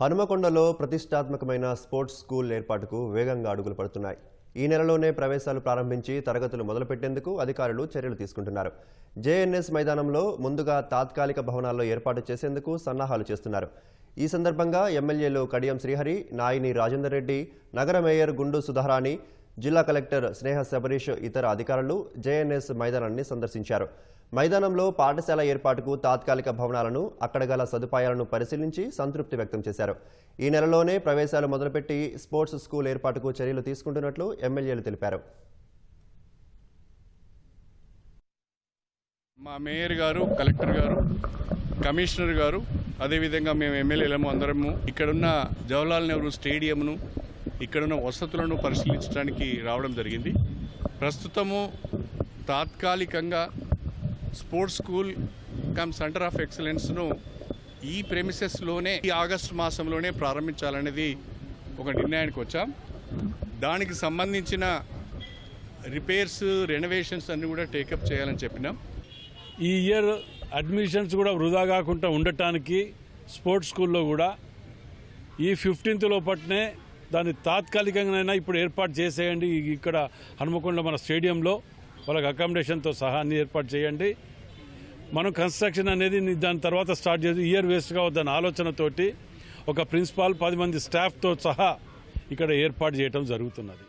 హనుమకొండలో ప్రతిష్టాత్మకమైన sports school ఏర్పాటుకు వేగంగా అడుగులు పడుతున్నాయి. ఈ నెలలోనే ప్రవేశాలు ప్రారంభించి తరగతులు మొదలుపెట్టేందుకు అధికారులు చర్యలు తీసుకుంటున్నారు. జేఎన్ఎస్ మైదానంలో ముందుగా తాత్కాలిక భవనాల్లో ఏర్పాటు చేసేందుకు సన్నాహాలు చేస్తున్నారు. ఈ సందర్భంగా ఎమ్మెల్యేలు కడియం శ్రీహరి నాయిని రాజేందర్ రెడ్డి నగర మేయర్ గుండు సుధారాణి జిల్లా కలెక్టర్ స్నేహ శబరీష్ ఇతర అధికారులు జేఎన్ఎస్ మైదానాన్ని సందర్శించారు. మైదానంలో పాఠశాల ఏర్పాటుకు తాత్కాలిక భవనాలను అక్కడ గల సదుపాయాలను పరిశీలించి సంతృప్తి వ్యక్తం చేశారు. ఈ నెలలోనే ప్రవేశాలు మొదలుపెట్టి స్పోర్ట్స్ స్కూల్ ఏర్పాటుకు చర్యలు తీసుకుంటున్నట్లు ఎమ్మెల్యేలు తెలిపారు. మా మేయర్ గారు కలెక్టర్ గారు కమిషనర్ గారు అదేవిధంగా మేము ఎమ్మెల్యేలము అందరము ఇక్కడున్న జవహర్లాల్ నెహ్రూ స్టేడియంను ఇక్కడున్న వసతులను పరిశీలించడానికి రావడం జరిగింది. ప్రస్తుతము తాత్కాలికంగా sports school cum centre of ఎక్సలెన్స్ను ఈ ప్రెమిసెస్లోనే ఈ ఆగస్టు మాసంలోనే ప్రారంభించాలనేది ఒక నిర్ణయానికి వచ్చాం. దానికి సంబంధించిన రిపేర్స్ రెనోవేషన్స్ అన్నీ కూడా టేకప్ చేయాలని చెప్పినాం. ఈ ఇయర్ అడ్మిషన్స్ కూడా వృధా కాకుండా ఉండటానికి స్పోర్ట్స్ స్కూల్లో కూడా ఈ ఫిఫ్టీన్త్ లోపట్నే దాన్ని తాత్కాలికంగానైనా ఇప్పుడు ఏర్పాటు చేసేయండి. ఇక్కడ హనుమకొండ మన స్టేడియంలో వాళ్ళకి అకామిడేషన్తో సహా అన్ని ఏర్పాటు చేయండి. మనం కన్స్ట్రక్షన్ అనేది దాని తర్వాత స్టార్ట్ చేసి ఇయర్ వేస్ట్ వద్దని ఆలోచనతోటి ఒక ప్రిన్సిపాల్ పది మంది స్టాఫ్తో సహా ఇక్కడ ఏర్పాటు చేయడం జరుగుతున్నది.